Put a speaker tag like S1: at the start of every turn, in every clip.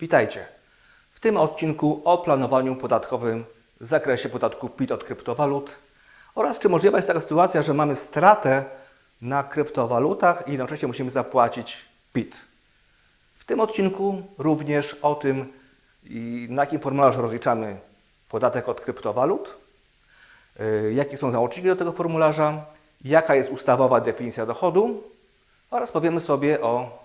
S1: Witajcie. W tym odcinku o planowaniu podatkowym w zakresie podatku PIT od kryptowalut oraz czy możliwa jest taka sytuacja, że mamy stratę na kryptowalutach i jednocześnie musimy zapłacić PIT. W tym odcinku również o tym, na jakim formularzu rozliczamy podatek od kryptowalut, yy, jakie są załączniki do tego formularza, jaka jest ustawowa definicja dochodu oraz powiemy sobie o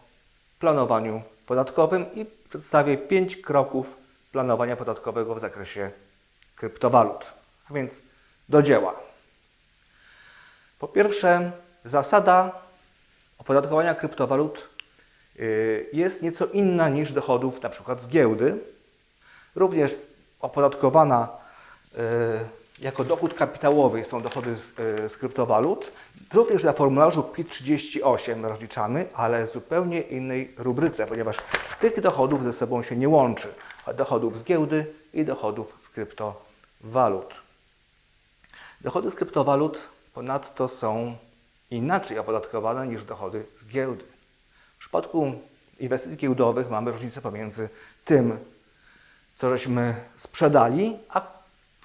S1: planowaniu podatkowym i przedstawię pięć kroków planowania podatkowego w zakresie kryptowalut. A więc do dzieła. Po pierwsze, zasada opodatkowania kryptowalut y, jest nieco inna niż dochodów przykład z giełdy. Również opodatkowana y, jako dochód kapitałowy są dochody z, y, z kryptowalut. Również na formularzu PIT-38 rozliczamy, ale w zupełnie innej rubryce, ponieważ tych dochodów ze sobą się nie łączy. Dochodów z giełdy i dochodów z kryptowalut. Dochody z kryptowalut ponadto są inaczej opodatkowane niż dochody z giełdy. W przypadku inwestycji giełdowych mamy różnicę pomiędzy tym, co żeśmy sprzedali, a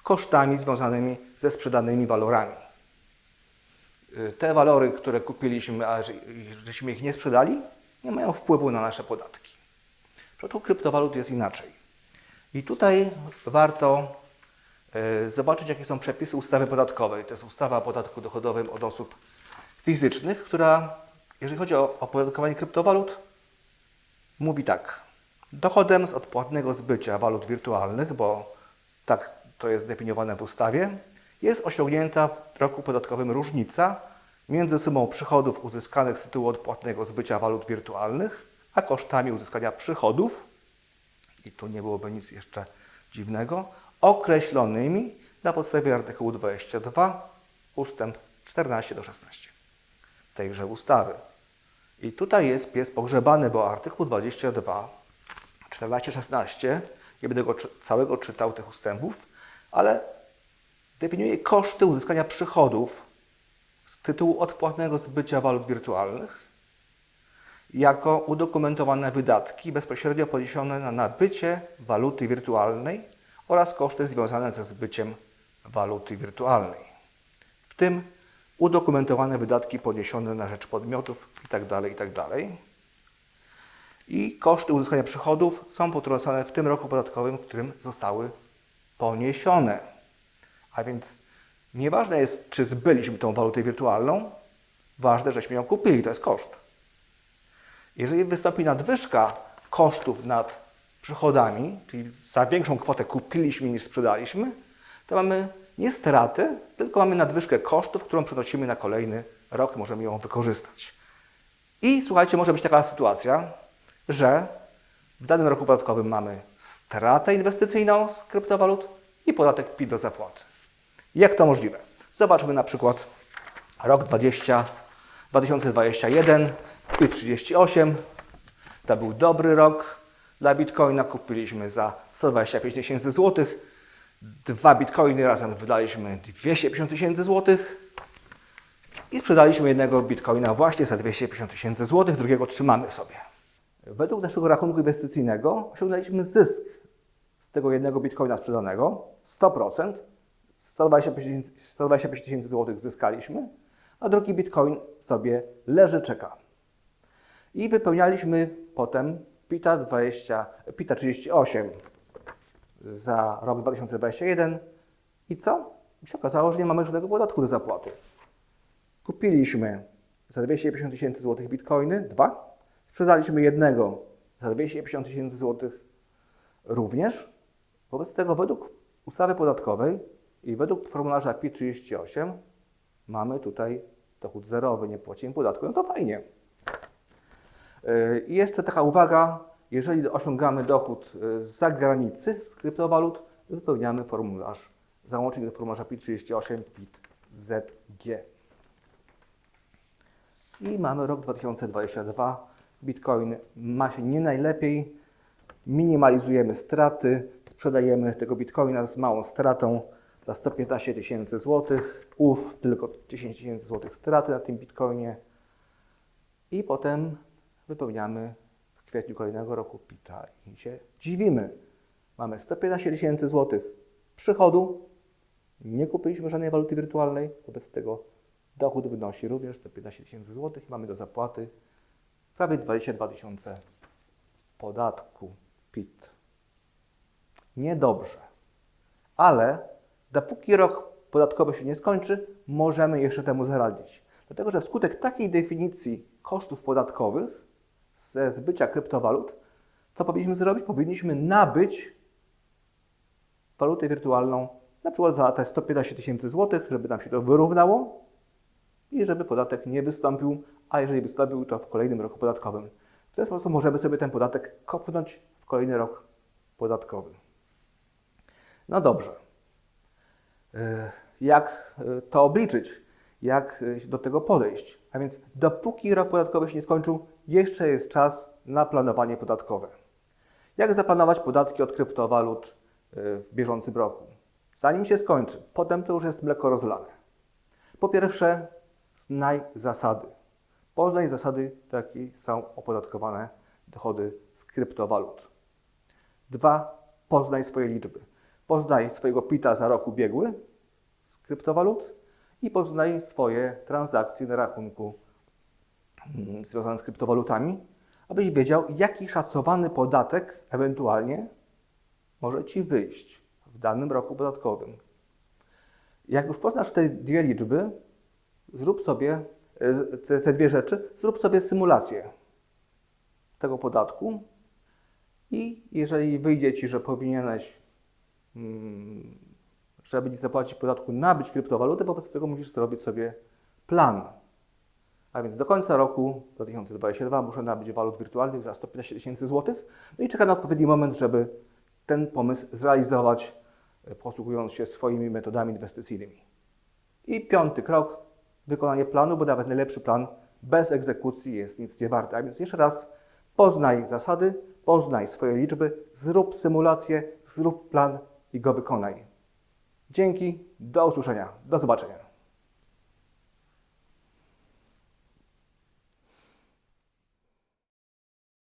S1: kosztami związanymi ze sprzedanymi walorami. Y, Te walory, które kupiliśmy, a że- żeśmy ich nie sprzedali, nie mają wpływu na nasze podatki. W przypadku kryptowalut jest inaczej. I tutaj warto e, zobaczyć, jakie są przepisy ustawy podatkowej. To jest ustawa o podatku dochodowym od osób fizycznych, która, jeżeli chodzi o opodatkowanie kryptowalut, mówi tak. Dochodem z odpłatnego zbycia walut wirtualnych, bo tak to jest definiowane w ustawie, jest osiągnięta w roku podatkowym różnica między sumą przychodów uzyskanych z tytułu odpłatnego zbycia walut wirtualnych, a kosztami uzyskania przychodów, i tu nie byłoby nic jeszcze dziwnego, określonymi na podstawie artykułu 22 ustęp 14 do 16 tejże ustawy. I tutaj jest pies pogrzebany, bo artykuł 22, 14-16, nie będę go całego czytał tych ustępów, ale definiuje koszty uzyskania przychodów z tytułu odpłatnego zbycia walut wirtualnych jako udokumentowane wydatki bezpośrednio poniesione na nabycie waluty wirtualnej oraz koszty związane ze zbyciem waluty wirtualnej. W tym udokumentowane wydatki poniesione na rzecz podmiotów itd. itd. I koszty uzyskania przychodów są potrącane w tym roku podatkowym, w którym zostały poniesione. A więc nieważne jest, czy zbyliśmy tą walutę wirtualną, ważne, żeśmy ją kupili, to jest koszt. Jeżeli wystąpi nadwyżka kosztów nad przychodami, czyli za większą kwotę kupiliśmy niż sprzedaliśmy, to mamy nie straty, tylko mamy nadwyżkę kosztów, którą przenosimy na kolejny rok, możemy ją wykorzystać. I słuchajcie, może być taka sytuacja, że w danym roku podatkowym mamy stratę inwestycyjną z kryptowalut i podatek PIT do zapłaty. Jak to możliwe? Zobaczmy na przykład rok 20, 2021, PIT 38. To był dobry rok dla Bitcoina. Kupiliśmy za 125 tysięcy złotych. Dwa Bitcoiny razem wydaliśmy 250 tysięcy złotych. I sprzedaliśmy jednego Bitcoina właśnie za 250 tysięcy złotych, drugiego trzymamy sobie. Według naszego rachunku inwestycyjnego osiągnęliśmy zysk z tego jednego Bitcoina sprzedanego 100%. 125 tysięcy- 125 tysięcy złotych zyskaliśmy, a drugi Bitcoin sobie leży, czeka. I wypełnialiśmy potem PITA, 20, PITA 38 za rok 2021. I co? I się okazało, że nie mamy żadnego podatku do zapłaty. Kupiliśmy za 250 tysięcy złotych bitcoiny, dwa. Sprzedaliśmy jednego za 250 tysięcy złotych również. Wobec tego według ustawy podatkowej i według formularza PIT-38 mamy tutaj dochód zerowy, nie płacimy podatku. No to fajnie. Yy, I jeszcze taka uwaga, jeżeli osiągamy dochód yy, z zagranicy, z kryptowalut, wypełniamy formularz, załącznik do formularza PIT-38, PIT-ZG. I mamy rok 2022. Bitcoin ma się nie najlepiej. Minimalizujemy straty, sprzedajemy tego bitcoina z małą stratą za 115 tysięcy złotych. Ów tylko 10 tysięcy złotych straty na tym bitcoinie. I potem wypełniamy kwietniu kolejnego roku PIT-a i się dziwimy. Mamy 115 tysięcy złotych przychodu, nie kupiliśmy żadnej waluty wirtualnej, wobec tego dochód wynosi również 115 tysięcy złotych i mamy do zapłaty prawie 22 tysiące podatku PIT. Niedobrze. Ale dopóki rok podatkowy się nie skończy, możemy jeszcze temu zaradzić. Dlatego, że wskutek takiej definicji kosztów podatkowych ze zbycia kryptowalut, co powinniśmy zrobić? Powinniśmy nabyć walutę wirtualną, na przykład za te 115 tysięcy złotych, żeby nam się to wyrównało i żeby podatek nie wystąpił, a jeżeli wystąpił, to w kolejnym roku podatkowym. W ten sposób możemy sobie ten podatek kopnąć w kolejny rok podatkowy. No dobrze. E, Jak e, to obliczyć? Jak e, do tego podejść? A więc dopóki rok podatkowy się nie skończył, jeszcze jest czas na planowanie podatkowe. Jak zaplanować podatki od kryptowalut w bieżącym roku? Zanim się skończy, potem to już jest mleko rozlane. Po pierwsze, znaj zasady. Poznaj zasady, w jakiej są opodatkowane dochody z kryptowalut. Dwa, poznaj swoje liczby. Poznaj swojego PIT-a za rok ubiegły z kryptowalut i poznaj swoje transakcje na rachunku mm, związane z kryptowalutami, abyś wiedział, jaki szacowany podatek ewentualnie może Ci wyjść w danym roku podatkowym. Jak już poznasz te dwie liczby, zrób sobie e, te, te dwie rzeczy, zrób sobie symulację tego podatku i jeżeli wyjdzie Ci, że powinieneś, żeby nie zapłacić podatku, nabyć kryptowalutę, wobec tego musisz zrobić sobie plan. A więc do końca roku 2022 muszę nabyć walut wirtualnych za 115 tysięcy złotych. No i czekam na odpowiedni moment, żeby ten pomysł zrealizować, e, posługując się swoimi metodami inwestycyjnymi. I piąty krok, wykonanie planu, bo nawet najlepszy plan bez egzekucji jest nic nie warty. A więc jeszcze raz, poznaj zasady, poznaj swoje liczby, zrób symulację, zrób plan i go wykonaj. Dzięki, do usłyszenia, do zobaczenia.